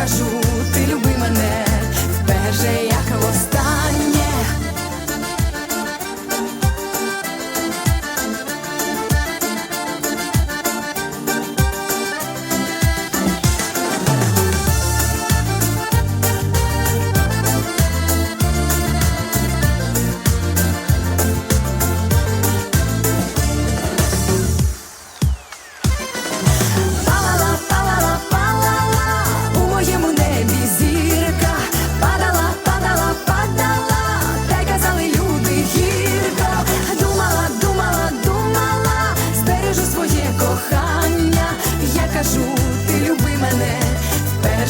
кажу, ти люби мене.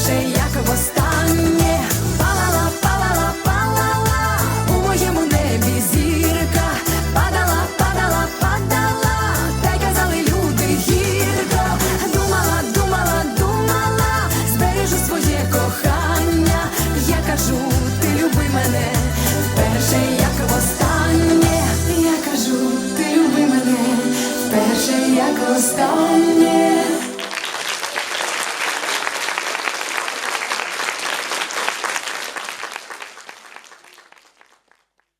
вже як востаннє палала, палала, палала у моєму небі зірка, падала, падала, падала, та й казали люди гірко. Думала, думала, думала, збережу своє кохання. Я кажу, ти люби мене, вперше як востаннє, я кажу, ти люби мене, вперше як востаннє.